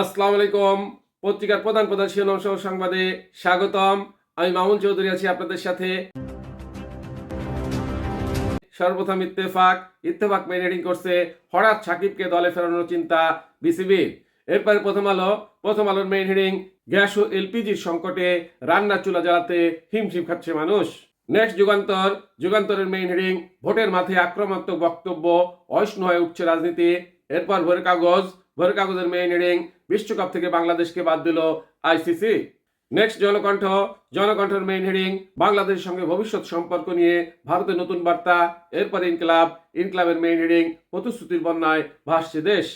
আসসালামু আলাইকুম। পত্রিকার প্রধান প্রধান শিরোনাম সহ সংবাদে স্বাগতম। আমি মামুন চৌধুরী আছি আপনাদের সাথে। সর্বপ্রথম ইত্তেফাক। ইত্তেফাক মেন করছে, হঠাৎ সাকিবকে দলে ফেরানোর চিন্তা বিসিবির এরপরে প্রথম আলো, প্রথম আলোর মেইন হেডিং গ্যাস ও এলপিজির সংকটে রান্নার চুলা জ্বালাতে হিমশিম খাচ্ছে মানুষ। নেক্সট যুগান্তর। যুগান্তরের মেইন হেডিং ভোটের মাঠে আক্রমণাত্মক বক্তব্য, অসহ্য হয়ে উঠছে রাজনীতি। এরপর ভোরের কাগজ ভোরের কাগজের মেইন হেডিং বিশ্বকাপ থেকে বাংলাদেশকে বাদ দিল আইসিসি নেক্সট জনকণ্ঠ, জনকণ্ঠের মেইন হেডিং বাংলাদেশের সঙ্গে ভবিষ্যৎ সম্পর্ক নিয়ে ভারতের নতুন বার্তা। এরপর ইনকলাব, ইনকলাবের মেইন হেডিং প্রতিশ্রুতির বন্যায় ভাসছে দেশ।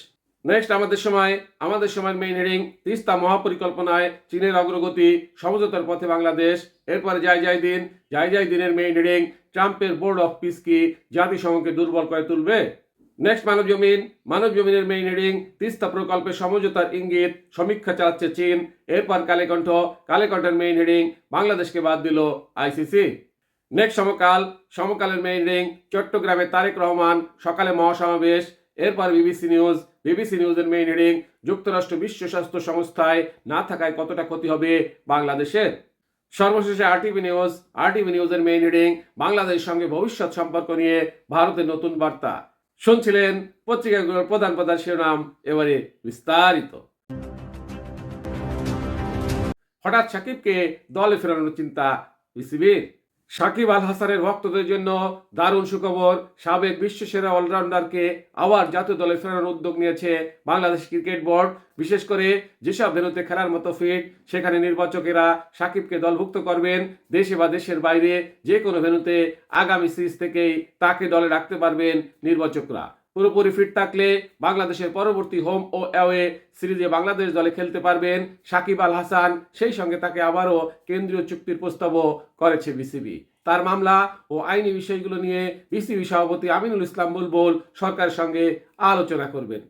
নেক্সট আমাদের সময়, আমাদের সময়ের মেইন হেডিং তিস্তা মহাপরিকল্পনায় চীনের অগ্রগতি, সমঝোতার পথে বাংলাদেশ। এরপরে যাই যাই দিন যাই যাই দিনের মেইন হেডিং ট্রাম্পের বোর্ড অফ পিস কি জাতিসংঘকে দুর্বল করে তুলবে? নেক্সট মানব জমিন মানব জমিনের মেইন হেডিং তিস্তা প্রকল্পে সমঝোতার ইঙ্গিত সমীক্ষা চালাচ্ছে চীন এরপর কালেকণ্ঠ কালেকণ্ঠের মেইন হেডিং বাংলাদেশকে বাদ দিল আইসিসি নেক্সট সমকাল সমকালের মেইন হেডিং চট্টগ্রামে তারেক রহমান সকালে মহাসমাবেশ এরপর বিবিসি নিউজ বিবিসি নিউজের মেইন হেডিং যুক্তরাষ্ট্র বিশ্ব স্বাস্থ্য সংস্থায় না থাকায় কতটা ক্ষতি হবে বাংলাদেশের সর্বশেষে আরটিভি নিউজ আরটিভি নিউজের মেইন হেডিং বাংলাদেশের সঙ্গে ভবিষ্যৎ সম্পর্ক নিয়ে ভারতের নতুন বার্তা শুনছিলেন পত্রিকাগুলোর প্রধান প্রধান শিরোনাম এবারে বিস্তারিত। হঠাৎ সাকিবকে দলে ফেরানোর চিন্তা বিসিবির। সাকিব আল হাসানের ভক্তদের জন্য দারুণ সুখবর। সাবেক বিশ্বসেরা অলরাউন্ডারকে আবার জাতীয় দলে ফেরানোর উদ্যোগ নিয়েছে বাংলাদেশ ক্রিকেট বোর্ড। বিশেষ করে যেসব ভেনুতে খেলার মতো ফিট, সেখানে নির্বাচকেরা সাকিবকে দলভুক্ত করবেন। দেশে বা দেশের বাইরে যে কোনো ভেন্যুতে আগামী সিরিজ থেকেই তাকে দলে রাখতে পারবেন নির্বাচকরা। পুরোপুরি ফিট থাকলে বাংলাদেশের পরবর্তী হোম ও অ্যাওয়ে সিরিজে বাংলাদেশ দলে খেলতে পারবেন সাকিব আল হাসান। সেই সঙ্গে তাকে আবারও কেন্দ্রীয় চুক্তির প্রস্তাবও করেছে বিসিবি তার মামলা ও আইনি বিষয়গুলো নিয়ে বিসিবি সভাপতি আমিনুল ইসলাম বুলবুল সরকারের সঙ্গে আলোচনা করবেন।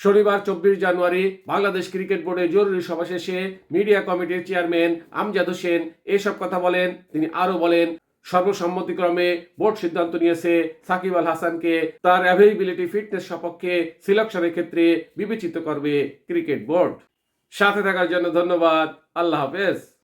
শনিবার চব্বিশ জানুয়ারি বাংলাদেশ ক্রিকেট বোর্ডের জরুরি সভা শেষে মিডিয়া কমিটির চেয়ারম্যান আমজাদ হোসেন এসব কথা বলেন। তিনি আরও বলেন সর্বসম্মতিক্রমে বোর্ড সিদ্ধান্ত নিয়েছে সাকিব আল হাসানকে। তার অ্যাভেইবিলিটি ফিটনেস সপক্ষে সিলেকশনের ক্ষেত্রে বিবেচিত করবে ক্রিকেট বোর্ড। সাথে থাকার জন্য ধন্যবাদ। আল্লাহ হাফেজ।